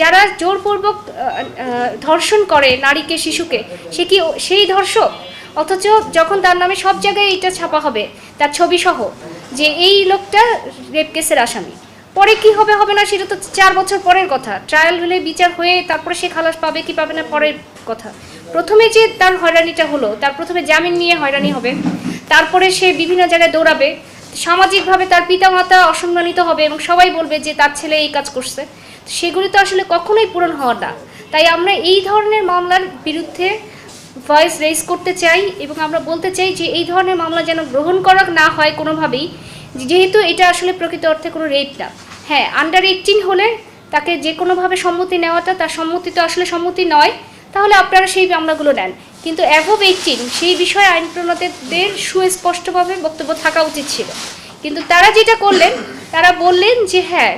যারা জোরপূর্বক ধর্ষণ করে নারীকে, শিশুকে, সে কি সেই ধর্ষক? অথচ যখন তার নামে সব জায়গায় এটা ছাপা হবে, তার ছবি সহ যে এই লোকটা রেপ কেসের আসামি। পরে কি হবে হবে না সেটা তো চার বছর পরের কথা। ট্রায়াল হলে বিচার হয়ে তারপরে সে খালাস পাবে কি পাবে না পরের কথা। প্রথমে যে তার হয়রানিটা হলো, তার প্রথমে জামিন নিয়ে হয়রানি হবে, তারপরে সে বিভিন্ন জায়গায় দৌড়াবে সামাজিকভাবে তার পিতামাতা অসম্মানিত হবে এবং সবাই বলবে যে তার ছেলে এই কাজ করছে। সেগুলি তো আসলে কখনোই পূরণ হওয়ার না। তাই আমরা এই ধরনের মামলার বিরুদ্ধে ভয়েস রেজ করতে চাই এবং আমরা বলতে চাই যে এই ধরনের মামলা যেন গ্রহণ করা না হয় কোনোভাবেই, যেহেতু এটা আসলে প্রকৃত অর্থে কোনো রেপ না। হ্যাঁ আন্ডার এইটিন হলে তাকে যে কোনোভাবে সম্মতি নেওয়াটা, তার সম্মতি তো আসলে সম্মতি নয়, তাহলে আপনারা সেই মামলাগুলো নেন। কিন্তু অ্যাভোভ এইটিন সেই বিষয়ে আইন প্রণেতাদের সুস্পষ্টভাবে বক্তব্য থাকা উচিত ছিল। কিন্তু তারা যেটা করলেন তারা বললেন যে হ্যাঁ